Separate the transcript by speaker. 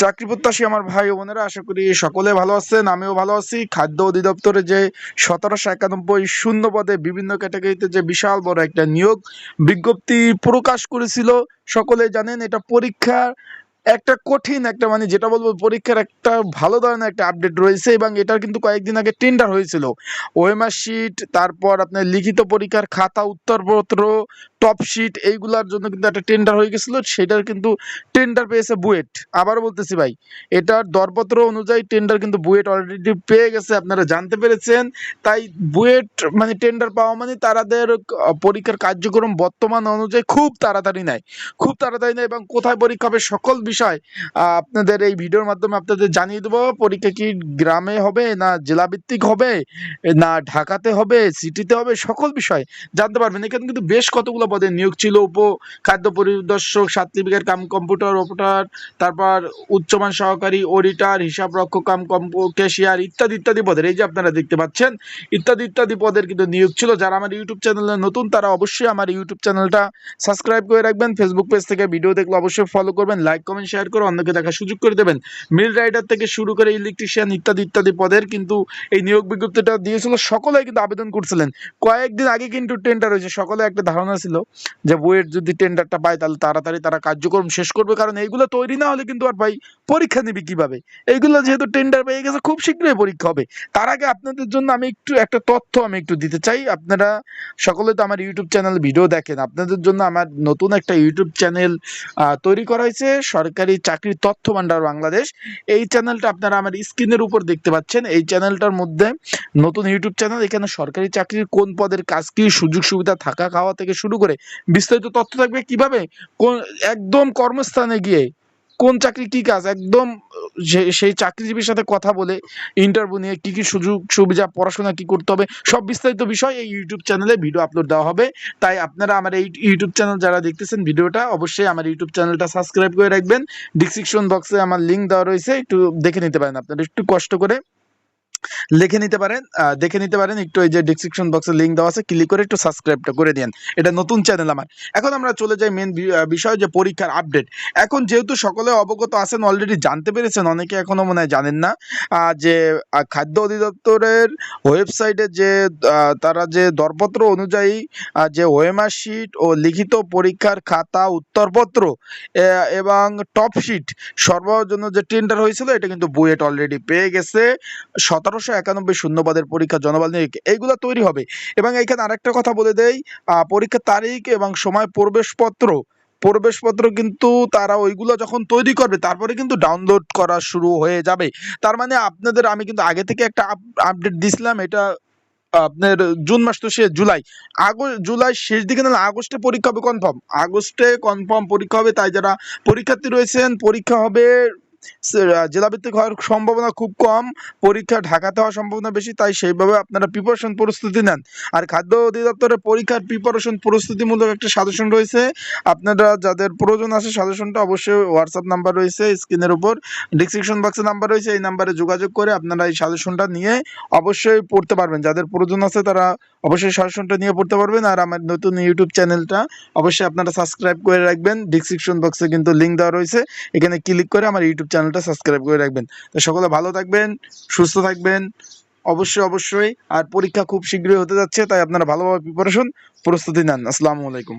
Speaker 1: চাকরি প্রত্যাশী আমার ভাই ও বোনেরা, আশা করি সকলে ভালো আছেন, আমিও ভালো আছি। খাদ্য অধিদপ্তরে যে সতেরোশো একানব্বই শূন্য পদে বিভিন্ন ক্যাটাগরিতে যে বিশাল বড় একটা নিয়োগ বিজ্ঞপ্তি প্রকাশ করেছিল, সকলে জানেন এটা পরীক্ষা একটা কঠিন একটা মানে যেটা বলব পরীক্ষার একটা ভালো ধরনের একটা আপডেট রয়েছে এবং এটার কিন্তু কয়েকদিন আগে টেন্ডার হয়েছিল। ওএমআর শিট তারপর আপনার লিখিত পরীক্ষার খাতা, উত্তরপত্র টপ শিট এইগুলার জন্য কিন্তু একটা টেন্ডার হয়ে গেছিল, সেটার কিন্তু টেন্ডার পেয়েছে বুয়েট। আবারও বলতেছি ভাই, এটার দরপত্র অনুযায়ী টেন্ডার কিন্তু বুয়েট অলরেডি পেয়ে গেছে, আপনারা জানতে পেরেছেন। তাই বুয়েট মানে টেন্ডার পাওয়া মানে তাদের পরীক্ষার কার্যক্রম বর্তমান অনুযায়ী খুব তাড়াতাড়ি নেয়। খুব তাড়াতাড়ি নেয় এবং কোথায় পরীক্ষা হবে সকল বিষয় আপনাদের এই ভিডিওর মাধ্যমে আপনাদের জানিয়ে দেবো, পরীক্ষা কি গ্রামে হবে না জেলাভিত্তিক হবে, না ঢাকাতে হবে, সিটিতে হবে, সকল বিষয় জানতে পারবেন। এখানে কিন্তু বেশ কতগুলো পদে নিয়োগ ছিল উপ খাদ্য পরিদর্শক, সার্টিফিকেট, কাম কম্পিউটার অপারেটর, তারপর উচ্চমান সহকারী অডিটার, হিসাব রক্ষক, কাম ক্যাশিয়ার ইত্যাদি ইত্যাদি পদের। এই যে আপনারা দেখতে পাচ্ছেন, ইত্যাদি ইত্যাদি পদের কিন্তু নিয়োগ ছিল। যারা আমার ইউটিউব চ্যানেলে নতুন, তারা অবশ্যই আমার ইউটিউব চ্যানেলটা সাবস্ক্রাইব করে রাখবেন। ফেসবুক পেজ থেকে ভিডিও দেখলে অবশ্যই ফলো করবেন। লাইক কমেন্ট শেয়ার করে অন্যকে দেখার সুযোগ করে দেবেন। মিল রাইডার থেকে শুরু করে ইলেকট্রিশিয়ান ইত্যাদি ইত্যাদি পদের কিন্তু এই নিয়োগ বিজ্ঞপ্তিটা দিয়েছিল। সকলেই কিন্তু আবেদন করছিলেন। কয়েকদিন আগে কিন্তু টেন্ডার হয়েছে। সকলে একটা ধারণা ছিল যে বুয়েট যদি টেন্ডারটা পায় তাহলে তাড়াতাড়ি তারা কার্যক্রম শেষ করবে, কারণ এইগুলো তৈরি না হলে কিন্তু আর ভাই পরীক্ষা নিবি কীভাবে? এইগুলো যেহেতু টেন্ডার পেয়ে গেছে, খুব শীঘ্রই পরীক্ষা হবে। তার আগে আপনাদের জন্য আমি একটু, একটা তথ্য আমি একটু দিতে চাই। আপনারা সকলে তো আমার ইউটিউব চ্যানেল ভিডিও দেখেন। আপনাদের জন্য আমার নতুন একটা ইউটিউব চ্যানেল তৈরি করা হয়েছে, সরকারি চাকরির তথ্য ভান্ডার বাংলাদেশ। এই চ্যানেলটা আপনারা আমার স্ক্রিনের উপর দেখতে পাচ্ছেন। এই চ্যানেলটার মধ্যে নতুন ইউটিউব চ্যানেল এখানে সরকারি চাকরির কোন পদের কাজ কি সুযোগ সুবিধা থাকা খাওয়া থেকে শুরু করে বিস্তারিত তথ্য থাকবে কীভাবে, কোন, একদম কর্মস্থানে গিয়ে কোন চাকরি কি কাজ, একদম সেই চাকরিজীবীর সাথে কথা বলে ইন্টারভিউ নিয়ে কি কি সুযোগ, সুবিধা, পড়াশোনা কি করতে হবে, সব বিস্তারিত বিষয় এই ইউটিউব চ্যানেলে ভিডিও আপলোড দেওয়া হবে। তাই আপনারা আমার এই ইউটিউব চ্যানেল যারা দেখতেছেন ভিডিওটা, অবশ্যই আমার ইউটিউব চ্যানেলটা সাবস্ক্রাইব করে রাখবেন। ডিসক্রিপশন বক্সে আমার লিঙ্ক দেওয়া রয়েছে, একটু দেখে নিতে পারেন আপনারা, একটু কষ্ট করে। লিখে নিতে পারেন দেখে নিতে পারেন, একটু এই যে ডিসক্রিপশন বক্সে লিংক দেওয়া আছে ক্লিক করে একটু সাবস্ক্রাইবটা করে দিন এটা নতুন চ্যানেল আমার। এখন আমরা চলে যাই মেন বিষয় যে পরীক্ষার আপডেট এখন যেহেতু সকলে অবগত আছেন অলরেডি জানতে পেরেছেন, অনেকে এখনও মনে হয় জানেন না যে খাদ্য অধিদপ্তরের ওয়েবসাইটে যে তারা যে দরপত্র অনুযায়ী যে ওএমআর শিট ও লিখিত পরীক্ষার খাতা, উত্তরপত্র এবং টপ শিট সরবরাহের জন্য যে টেন্ডার হয়েছিল, এটা কিন্তু বুয়েট অলরেডি পেয়ে গেছে। সতেরোশো একানব্বই শূন্যবাদের পরীক্ষা জনবল নিয়োগ এইগুলো তৈরি হবে। এবং এখানে আরেকটা কথা বলে দেই পরীক্ষার তারিখ এবং সময় প্রবেশপত্র। প্রবেশপত্র কিন্তু তারা ওইগুলো যখন তৈরি করবে, তারপরে কিন্তু ডাউনলোড করা শুরু হয়ে যাবে। তার মানে আপনাদের, আমি কিন্তু আগে থেকে একটা আপডেট দিছিলাম, এটা আপনার জুন মাস তো শেষ জুলাই। আগস্ট, জুলাই শেষ দিকে না, আগস্টে পরীক্ষা হবে কনফার্ম আগস্টে কনফার্ম পরীক্ষা হবে, তাই যারা পরীক্ষার্থী রয়েছেন, পরীক্ষা হবে জেলাভিত্তিক হওয়ার সম্ভাবনা খুব কম, পরীক্ষা ঢাকাতে হওয়ার সম্ভাবনা বেশি, তাই সেইভাবে আপনারা প্রিপারেশন প্রস্তুতি নেন। আর খাদ্য অধিদপ্তরের পরীক্ষার প্রিপারেশন প্রস্তুতিমূলক একটা সাজেশন রয়েছে। আপনারা যাদের প্রয়োজন আছে সাজেশনটা অবশ্যই হোয়াটসঅ্যাপ নাম্বার রয়েছে স্ক্রিনের উপর। ডিসক্রিপশন বক্সে নাম্বার রয়েছে, এই নাম্বারে যোগাযোগ করে আপনারা এই সাজেশনটা নিয়ে অবশ্যই পড়তে পারবেন। যাদের প্রয়োজন আছে তারা অবশ্যই সাজেশনটা নিয়ে পড়তে পারবেন। আর আমার নতুন ইউটিউব চ্যানেলটা অবশ্যই আপনারা সাবস্ক্রাইব করে রাখবেন। ডিসক্রিপশন বক্সে কিন্তু লিঙ্ক দেওয়া রয়েছে। এখানে ক্লিক করে আমার ইউটিউব চ্যানেলটা সাবস্ক্রাইব করে রাখবেন। তো সকলে ভালো থাকবেন, সুস্থ থাকবেন, অবশ্যই অবশ্যই। আর পরীক্ষা খুব শীঘ্রই হতে যাচ্ছে, তাই আপনারা ভালোভাবে প্রিপারেশন প্রস্তুতি নেন। আসসালামু আলাইকুম।